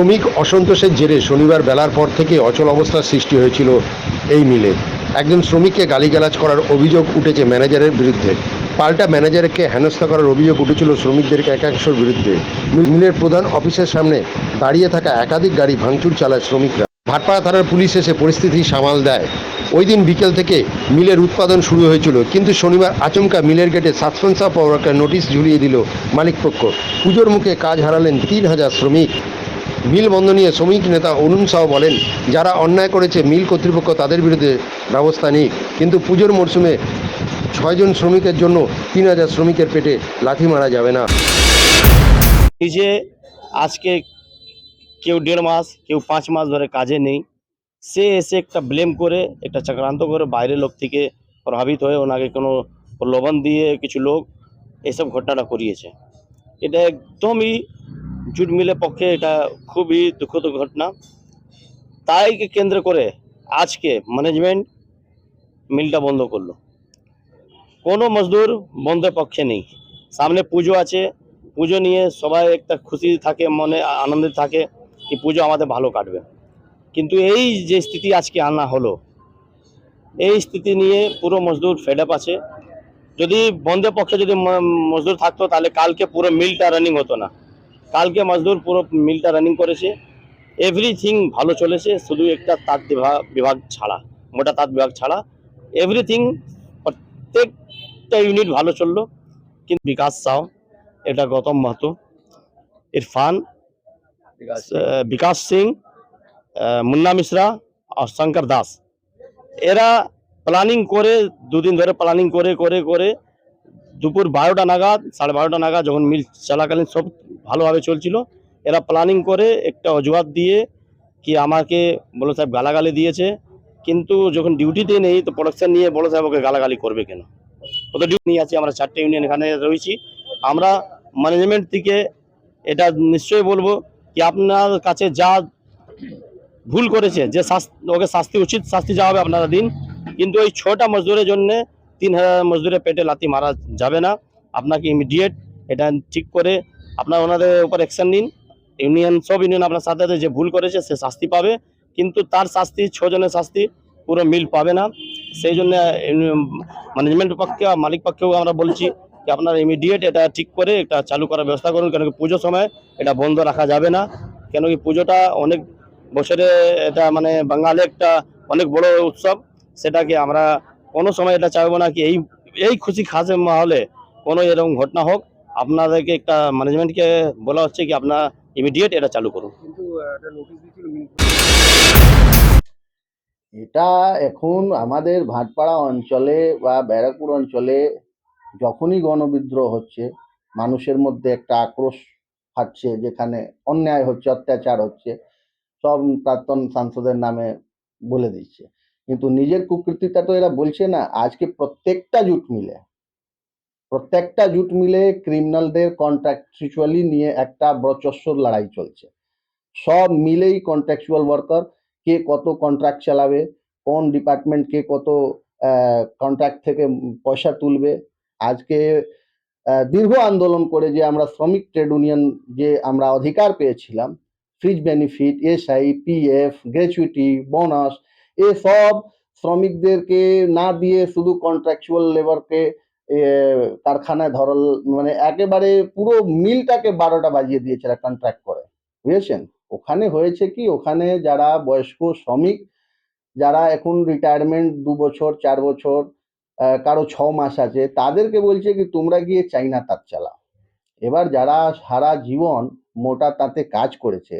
শ্রমিক অসন্তোষের জেরে শনিবার বেলার পর থেকে অচল অবস্থার সৃষ্টি হয়েছিল এই মিলে। একজন শ্রমিককে গালিগালাজ করার অভিযোগ উঠেছে ম্যানেজারের বিরুদ্ধে। পাল্টা ম্যানেজারকে হেনস্থা করার অভিযোগ উঠেছিল শ্রমিকদের একাংশের বিরুদ্ধে। মিলের প্রধান অফিসের সামনে দাঁড়িয়ে থাকা একাধিক গাড়ি ভাঙচুর চালায় শ্রমিকরা। ভাটপাড়া থানার পুলিশ এসে পরিস্থিতি সামাল দেয়। ওই দিন বিকেল থেকে মিলের উৎপাদন শুরু হয়েছিল, কিন্তু শনিবার আচমকা মিলের গেটে সাসপেন্স অফ নোটিশ ঝুলিয়ে দিল মালিকপক্ষ পুজোর মুখে কাজ হারালেন তিন হাজার শ্রমিক। মিল বন্ধ নিয়ে শ্রমিক নেতা অরুণ সাহ বলেন, যারা অন্যায় করেছে মিল কর্তৃপক্ষ তাদের বিরুদ্ধে ব্যবস্থা নিক। কিন্তু পুজোর মরশুমে ছয়জন শ্রমিকের জন্য তিন হাজার শ্রমিকের পেটে লাথি মারা যাবে না। নিজে আজকে কেউ দেড় মাস, কেউ পাঁচ মাস ধরে কাজে নেই, সে এসে একটা ব্লেম করে, একটা চক্রান্ত করে বাইরের লোক থেকে প্রভাবিত হয়ে ওনাকে কোনো প্রলোভন দিয়ে কিছু লোক এসব ঘটনাটা করিয়েছে। এটা একদমই জুট মিলের পক্ষে এটা খুবই দুঃখদ ঘটনা। তাই কেন্দ্র করে আজকে ম্যানেজমেন্ট মিলটা বন্ধ করল। কোনো মজদুর বন্ধের পক্ষে নেই। সামনে পুজো আছে। পুজো নিয়ে সবাই একটা খুশি থাকে, মনে আনন্দে থাকে কি পুজো আমাদের ভালো কাটবে। কিন্তু এই যে স্থিতি আজকে আনা হলো, এই স্থিতি নিয়ে পুরো মজদুর ফেড আপ আছে। যদি বন্ধের পক্ষে যদি মজদুর থাকতো তাহলে কালকে পুরো মিলটা রানিং হতো না। কালকে মজদুর পুরো মিলটা রানিং করেছে। এভরিথিং ভালো চলেছে শুধু একটা তাঁত বিভাগ বিভাগ ছাড়া মোটা তাঁত বিভাগ ছাড়া। এভরিথিং প্রত্যেকটা ইউনিট ভালো চলল। কিন্তু বিকাশ সাউ এটা গৌতম মাহাতো ইরফান বিকাশ। সিং মুন্না মিশ্রা আর শঙ্কর দাস। এরা প্ল্যানিং করে দুদিন ধরে প্ল্যানিং করে করে করে দুপুর বারোটা নাগাদ, সাড়ে বারোটা নাগাদ যখন মিল চলাকালীন সব ভালোভাবে চলছিল, এরা প্ল্যানিং করে একটা অজুহাত দিয়ে কি আমাকে বড় সাহেব গালাগালি দিয়েছে, কিন্তু যখন ডিউটিতে নেই তো প্রোডাকশান নিয়ে বড় সাহেব ওকে গালাগালি করবে কেন? ওদের ডিউটি নিয়ে আছি, আমরা চারটে ইউনিয়ন এখানে রয়েছি। আমরা ম্যানেজমেন্ট থেকে এটা নিশ্চয়ই বলব কি আপনার কাছে যা ভুল করেছে, যে শাস্তি, ওকে শাস্তি, উচিত শাস্তি যা হবে আপনারা দিন। কিন্তু ওই ছটা মজদুরের জন্য তিন হাজার মজদুরের পেটে লাথি মারা যাবে না। আপনাকে ইমিডিয়েট এটা ঠিক করে আপনার ওনাদের উপর অ্যাকশন নিন। ইউনিয়ন সব ইউনিয়ন আপনার সাথে সাথে যে ভুল করেছে সে শাস্তি পাবে। কিন্তু তার শাস্তি, ছজনের শাস্তি পুরো মিল পাবে না। সেই জন্য ম্যানেজমেন্ট পক্ষে মালিক পক্ষেও আমরা বলছি যে আপনারা ইমিডিয়েট এটা ঠিক করে এটা চালু করার ব্যবস্থা করুন। কেন কি পুজোর সময় এটা বন্ধ রাখা যাবে না। কেন কি পুজোটা অনেক বছরে এটা মানে বাঙালি একটা অনেক বড় উৎসব। সেটাকে আমরা কোনো সময় এটা চাইব না কি এই এই খুশি খাসে মাহলে কোনো এরকম ঘটনা হোক আপনাদেরকে একটা ম্যানেজমেন্টকে বলা হচ্ছে কি আপনারা ইমিডিয়েট এটা চালু করুন। এটা এখন আমাদের ভাটপাড়া অঞ্চলে বা ব্যারাকপুর অঞ্চলে যখনই গণবিদ্রোহ হচ্ছে মানুষের মধ্যে একটা আক্রোশ ফাটছে যেখানে অন্যায় হচ্ছে অত্যাচার হচ্ছে সব প্রাক্তন সাংসদের নামে বলে দিচ্ছে। কিন্তু নিজের কুকৃতিটা তো এরা বলছে না, আজকে প্রত্যেকটা জুট মিলে। প্রত্যেকটা জুট মিলে ক্রিমিনালদের কন্ট্রাকচুয়ালি নিয়ে একটা বচস্বর লড়াই চলছে। সব মিলেই কন্ট্রাকচুয়াল ওয়ার্কার কে কত কন্ট্রাক্ট চালাবে, কোন ডিপার্টমেন্ট কে কত কন্ট্রাক্ট থেকে পয়সা তুলবে। আজকে দীর্ঘ আন্দোলন করে যে আমরা শ্রমিক ট্রেড ইউনিয়ন যে আমরা অধিকার পেয়েছিলাম fringe benefit ESI PF gratuity bonus এসব শ্রমিকদেরকে না দিয়ে শুধু কন্ট্রাকচুয়াল লেবারকে কারখানায় ধরল মানে একেবারে পুরো মিলটাকে বারোটা বাজিয়ে দিয়েছে কন্ট্রাক্ট করে। বুঝেছেন? ওখানে হয়েছে কি? ওখানে যারা বয়স্ক শ্রমিক, যারা এখন রিটায়ারমেন্ট দু বছর, চার বছর কারও ছ মাস আছে, তাদেরকে বলছে কি, তোমরা গিয়ে চাইনা তাঁত চালাও এবার যারা সারা জীবন মোটা তাঁতে কাজ করেছে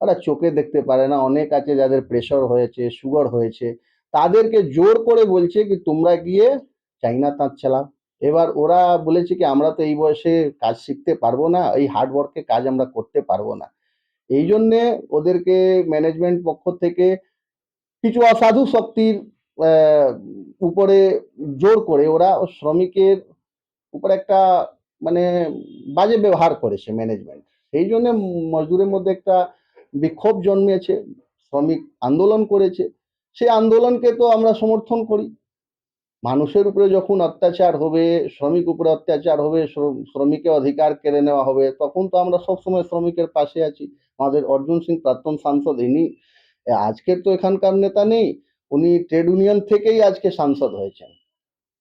ওরা চোখে দেখতে পারে না। অনেক আছে যাদের প্রেশার হয়েছে সুগার হয়েছে। তাদেরকে জোর করে বলছে কি, তোমরা গিয়ে চাইনা তাঁত চালাও। এবার ওরা বলেছে কি, আমরা তো এই বয়সে কাজ শিখতে পারব না। এই হার্ড ওয়ার্কে কাজ আমরা করতে পারব না। এই জন্যে ওদেরকে ম্যানেজমেন্ট পক্ষ থেকে কিছু অসাধু শক্তির উপরে জোর করে ওরা শ্রমিকের উপরে একটা মানে বাজে ব্যবহার করেছে ম্যানেজমেন্ট সেই জন্য মজদুরের মধ্যে একটা বিক্ষোভ জন্মেছে শ্রমিক আন্দোলন করেছে, সেই আন্দোলনকে তো আমরা সমর্থন করি। মানুষের উপরে যখন অত্যাচার হবে, শ্রমিক উপরে অত্যাচার হবে শ্রমিকের অধিকার কেড়ে নেওয়া হবে, তখন তো আমরা সবসময় শ্রমিকের পাশে আছি। আমাদের অর্জুন সিং প্রাক্তন সাংসদ, ইনি আজকের তো এখানকার নেতা নেই, উনি ট্রেড ইউনিয়ন থেকেই আজকে সাংসদ হয়েছেন।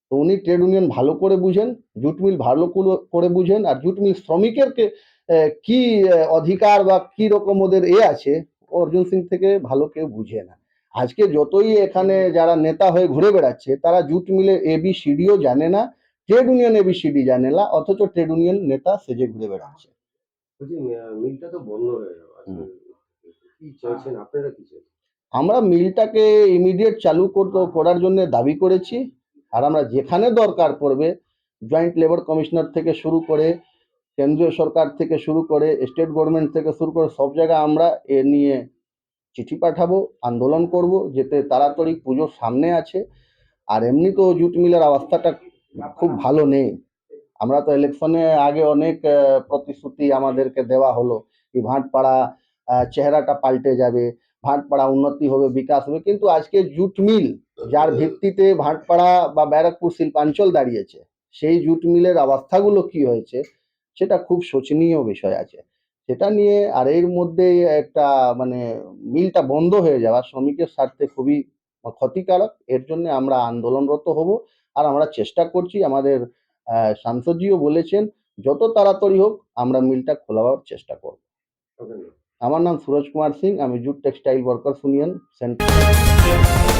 তো উনি ট্রেড ইউনিয়ন ভালো করে বুঝেন জুট মিল ভালো করে- বুঝেন, আর জুট মিল শ্রমিকের কে- অধিকার বা কি রকম ওদের এ আছে অর্জুন সিং থেকে ভালো কেউ বুঝে না। আজকে যতই এখানে যারা নেতা হয়ে ঘুরে বেড়াচ্ছে তারা জুট মিলের এবিসিডিও জানে না ট্রেড ইউনিয়ন এবিসিডি জানে না অথচ ট্রেড ইউনিয়ন নেতা সেজে ঘুরে বেড়াচ্ছে। মিলটা তো বন্ধ হয়ে গেল। হুম। কি চাইছেন? আপনারা কি আমরা মিলটাকে ইমিডিয়েট চালু করতে করার জন্য দাবি করেছি আর আমরা যেখানে দরকার পড়বে জয়েন্ট লেবার কমিশনার থেকে শুরু করে কেন্দ্রীয় সরকার থেকে শুরু করে স্টেট গভর্নমেন্ট থেকে শুরু করে সব জায়গায় আমরা এ নিয়ে চিঠি পাঠাবো, আন্দোলন করব, যেতে তাড়াতাড়ি পুজোর সামনে আছে। আর এমনি তো জুট মিলের অবস্থাটা খুব ভালো নেই। আমরা তো ইলেকশনে আগে অনেক প্রতিশ্রুতি আমাদেরকে দেওয়া হলো কি ভাটপাড়া চেহারাটা পাল্টে যাবে, ভাটপাড়া উন্নতি হবে, বিকাশ হবে। কিন্তু আজকে জুট মিল, যার ভিত্তিতে ভাটপাড়া বা ব্যারাকপুর শিল্পাঞ্চল দাঁড়িয়েছে, সেই জুট মিলের অবস্থাগুলো কি হয়েছে? সেটা খুব শোচনীয় বিষয় আছে। সেটা নিয়ে আর এর মধ্যে একটা মানে মিলটা বন্ধ হয়ে যাওয়া শ্রমিকের স্বার্থে খুবই ক্ষতিকারক। এর জন্য আমরা আন্দোলনরত হব আর আমরা চেষ্টা করছি আমাদের সাংসদজিও বলেছেন যত তাড়াতাড়ি হোক আমরা মিলটা খোলাবার চেষ্টা করব। আমার নাম সুরজ কুমার সিং আমি jute textile workers union central